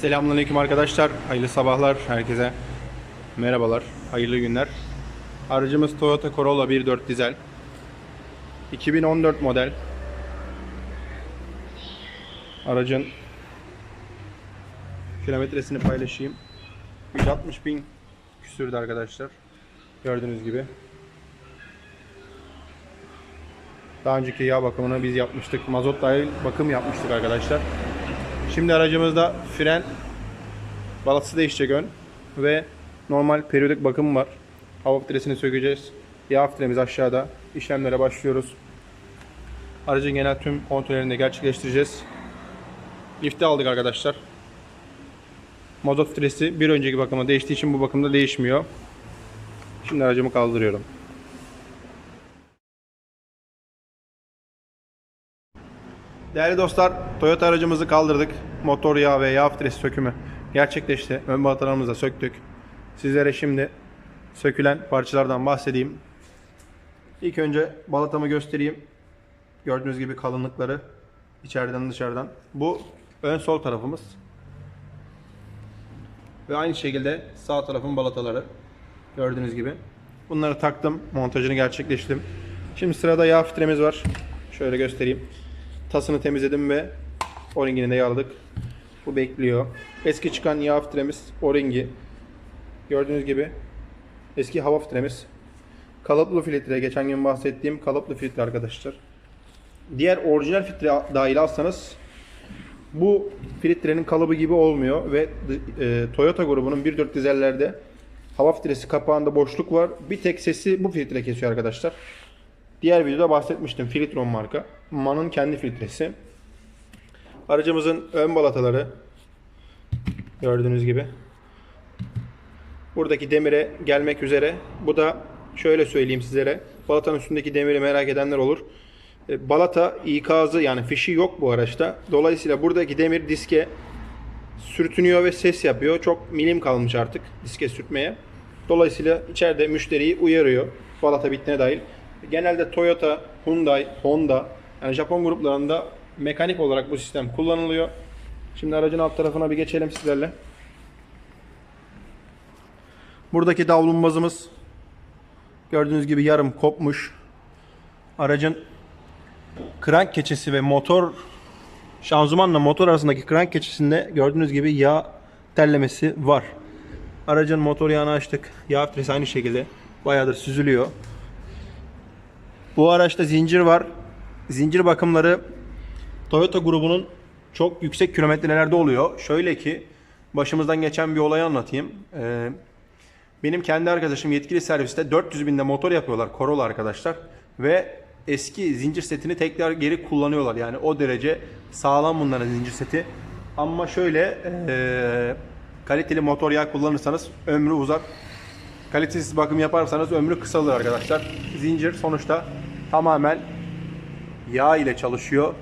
Selamünaleyküm arkadaşlar. Hayırlı sabahlar herkese. Merhabalar. Hayırlı günler. Aracımız Toyota Corolla 1.4 dizel. 2014 model. Aracın kilometresini paylaşayım. 160 bin küsürdü arkadaşlar. Gördüğünüz gibi. Daha önceki yağ bakımını biz yapmıştık. Mazot dahil bakım yapmıştık arkadaşlar. Şimdi aracımızda fren balatası değişecek ön ve normal periyodik bakım var. Hava filtresini sökeceğiz. Yağ filtremiz aşağıda. İşlemlere başlıyoruz. Aracın genel tüm kontrollerini de gerçekleştireceğiz. Lifte aldık arkadaşlar. Mazot filtresi bir önceki bakıma değiştiği için bu bakımda değişmiyor. Şimdi aracımı kaldırıyorum. Değerli dostlar, Toyota aracımızı kaldırdık. Motor yağı ve yağ filtresi sökümü gerçekleşti. Ön balatalarımızı da söktük. Sizlere şimdi sökülen parçalardan bahsedeyim. İlk önce balatamı göstereyim. Gördüğünüz gibi kalınlıkları içeriden dışarıdan. Bu ön sol tarafımız. Ve aynı şekilde sağ tarafın balataları. Gördüğünüz gibi. Bunları taktım. Montajını gerçekleştirdim. Şimdi sırada yağ filtremiz var. Şöyle göstereyim. Tasını temizledim ve o-ringini de yağladık. Bu bekliyor. Eski çıkan yağ filtremiz o-ringi. Gördüğünüz gibi eski hava filtremiz. Kalıplı filtre geçen gün bahsettiğim kalıplı filtre arkadaşlar. Diğer orijinal filtre dahil alsanız bu filtrenin kalıbı gibi olmuyor ve e, Toyota grubunun 1.4 dizellerde hava filtresi kapağında boşluk var. Bir tek sesi bu filtre kesiyor arkadaşlar. Diğer videoda bahsetmiştim. Filtron marka. MAN'ın kendi filtresi. Aracımızın ön balataları gördüğünüz gibi. Buradaki demire gelmek üzere. Bu da şöyle söyleyeyim sizlere. Balatanın üstündeki demiri merak edenler olur. E, Balata ikazı yani fişi yok bu araçta. Dolayısıyla buradaki demir diske sürtünüyor ve ses yapıyor. Çok milim kalmış artık diske sürtmeye. Dolayısıyla içeride müşteriyi uyarıyor. Balata bittiğine dahil. Genelde Toyota, Hyundai, Honda yani Japon gruplarında mekanik olarak bu sistem kullanılıyor. Şimdi aracın alt tarafına bir geçelim sizlerle. Buradaki davlumbazımız gördüğünüz gibi yarım kopmuş. Aracın krank keçesi ve motor şanzımanla motor arasındaki krank keçesinde gördüğünüz gibi yağ terlemesi var. Aracın motor yağını açtık. Yağ filtresi aynı şekilde bayağıdır süzülüyor. Bu araçta zincir var. Zincir bakımları Toyota grubunun çok yüksek kilometrelerde oluyor. Şöyle ki başımızdan geçen bir olayı anlatayım. Ee, benim kendi arkadaşım yetkili serviste 400 binde motor yapıyorlar Corolla arkadaşlar. Ve eski zincir setini tekrar geri kullanıyorlar. Yani o derece sağlam bunların zincir seti. Ama şöyle ee, kaliteli motor yağ kullanırsanız ömrü uzar. Kalitesiz bakım yaparsanız ömrü kısalır arkadaşlar. Zincir sonuçta tamamen yağ ile çalışıyor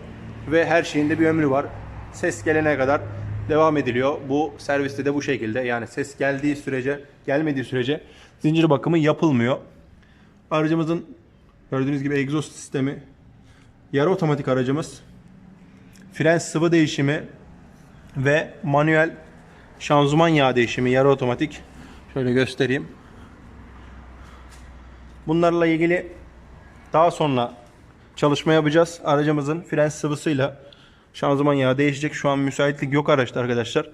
ve her şeyinde bir ömrü var. Ses gelene kadar devam ediliyor. Bu serviste de bu şekilde. Yani ses geldiği sürece, gelmediği sürece zincir bakımı yapılmıyor. Aracımızın gördüğünüz gibi egzoz sistemi yarı otomatik aracımız. Fren sıvı değişimi ve manuel şanzıman yağ değişimi yarı otomatik. Şöyle göstereyim. Bunlarla ilgili daha sonra çalışma yapacağız. Aracımızın fren sıvısıyla şanzıman yağı değişecek. Şu an müsaitlik yok araçta arkadaşlar.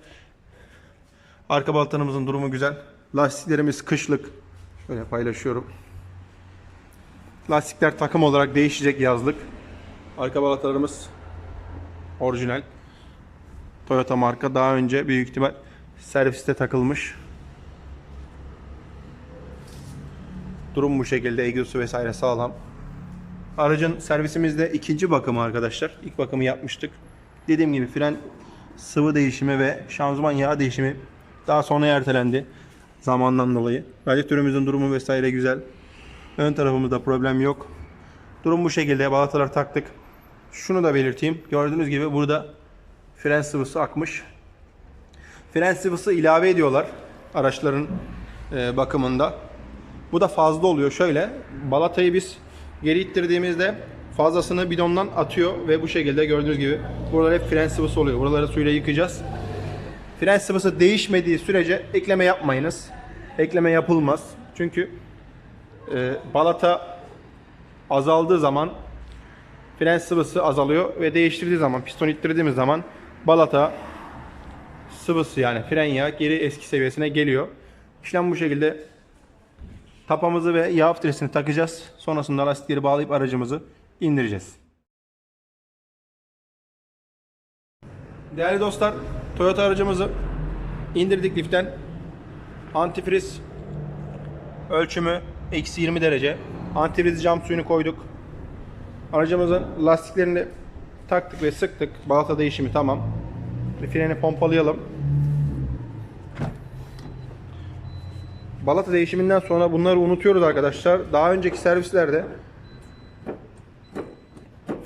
Arka baltanımızın durumu güzel. Lastiklerimiz kışlık. Şöyle paylaşıyorum. Lastikler takım olarak değişecek yazlık. Arka balatalarımız orijinal. Toyota marka daha önce büyük ihtimal serviste takılmış. Durum bu şekilde. Egzosu vesaire sağlam. Aracın servisimizde ikinci bakımı arkadaşlar. İlk bakımı yapmıştık. Dediğim gibi fren sıvı değişimi ve şanzıman yağ değişimi daha sonra ertelendi. Zamandan dolayı. Radyatörümüzün durumu vesaire güzel. Ön tarafımızda problem yok. Durum bu şekilde. Balatalar taktık. Şunu da belirteyim. Gördüğünüz gibi burada fren sıvısı akmış. Fren sıvısı ilave ediyorlar araçların e, bakımında. Bu da fazla oluyor. Şöyle balatayı biz geri ittirdiğimizde fazlasını bidondan atıyor ve bu şekilde gördüğünüz gibi buralar hep fren sıvısı oluyor. Buraları suyla yıkayacağız. fren sıvısı değişmediği sürece ekleme yapmayınız. Ekleme yapılmaz. Çünkü e, balata azaldığı zaman fren sıvısı azalıyor ve değiştirdiği zaman piston ittirdiğimiz zaman balata sıvısı yani fren yağı geri eski seviyesine geliyor. İşlem bu şekilde tapamızı ve yağ filtresini takacağız. Sonrasında lastikleri bağlayıp aracımızı indireceğiz. Değerli dostlar, Toyota aracımızı indirdik liften. Antifriz ölçümü eksi 20 derece. Antifriz cam suyunu koyduk. Aracımızın lastiklerini taktık ve sıktık. Balata değişimi tamam. Freni pompalayalım. Balata değişiminden sonra bunları unutuyoruz arkadaşlar. Daha önceki servislerde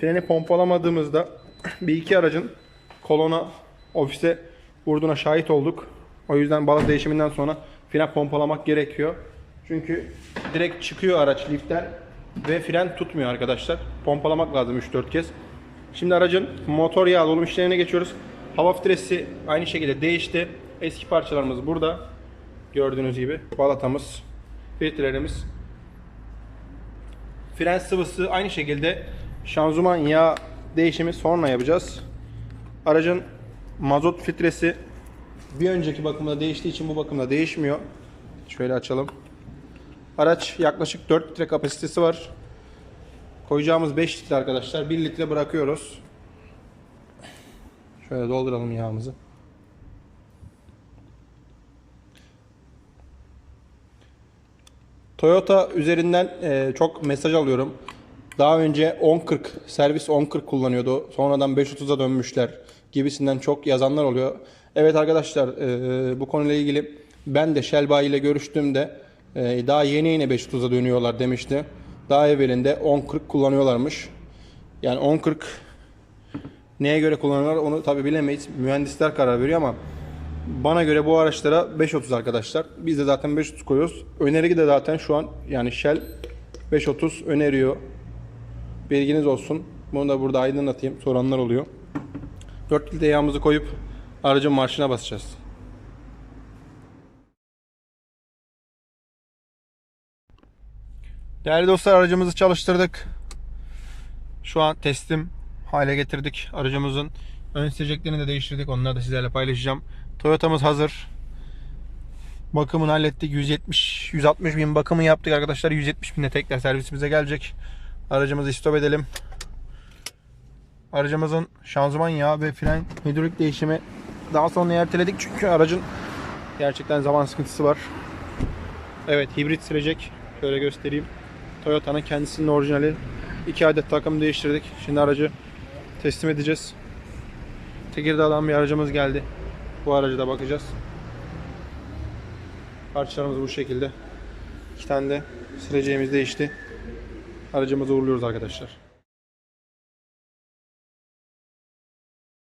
freni pompalamadığımızda bir iki aracın kolona ofise vurduğuna şahit olduk. O yüzden balata değişiminden sonra fren pompalamak gerekiyor. Çünkü direkt çıkıyor araç liften ve fren tutmuyor arkadaşlar. Pompalamak lazım 3-4 kez. Şimdi aracın motor yağı dolum işlemine geçiyoruz. Hava filtresi aynı şekilde değişti. Eski parçalarımız burada. Gördüğünüz gibi balatamız, filtrelerimiz. Fren sıvısı aynı şekilde şanzıman yağ değişimi sonra yapacağız. Aracın mazot filtresi bir önceki bakımda değiştiği için bu bakımda değişmiyor. Şöyle açalım. Araç yaklaşık 4 litre kapasitesi var. Koyacağımız 5 litre arkadaşlar. 1 litre bırakıyoruz. Şöyle dolduralım yağımızı. Toyota üzerinden e, çok mesaj alıyorum. Daha önce 1040 servis 1040 kullanıyordu. Sonradan 530'a dönmüşler gibisinden çok yazanlar oluyor. Evet arkadaşlar e, bu konuyla ilgili ben de Shell ile görüştüğümde e, daha yeni yeni 530'a dönüyorlar demişti. Daha evvelinde 1040 kullanıyorlarmış. Yani 1040 neye göre kullanıyorlar onu tabi bilemeyiz. Mühendisler karar veriyor ama bana göre bu araçlara 530 arkadaşlar. Biz de zaten 530 koyuyoruz. Öneri de zaten şu an yani Shell 530 öneriyor. Bilginiz olsun. Bunu da burada aydınlatayım. Soranlar oluyor. 4 litre yağımızı koyup aracın marşına basacağız. Değerli dostlar aracımızı çalıştırdık. Şu an teslim hale getirdik. Aracımızın ön sileceklerini de değiştirdik. Onları da sizlerle paylaşacağım. Toyota'mız hazır. Bakımını hallettik. 170 160 bin bakımı yaptık arkadaşlar. 170 binde tekrar servisimize gelecek. Aracımızı istop edelim. Aracımızın şanzıman yağı ve fren hidrolik değişimi daha sonra erteledik çünkü aracın gerçekten zaman sıkıntısı var. Evet hibrit sürecek. Şöyle göstereyim. Toyota'nın kendisinin orijinali. 2 adet takım değiştirdik. Şimdi aracı teslim edeceğiz. Tekirdağ'dan bir aracımız geldi. Bu aracı da bakacağız. Parçalarımız bu şekilde. İki tane de sileceğimiz değişti. Aracımızı uğurluyoruz arkadaşlar.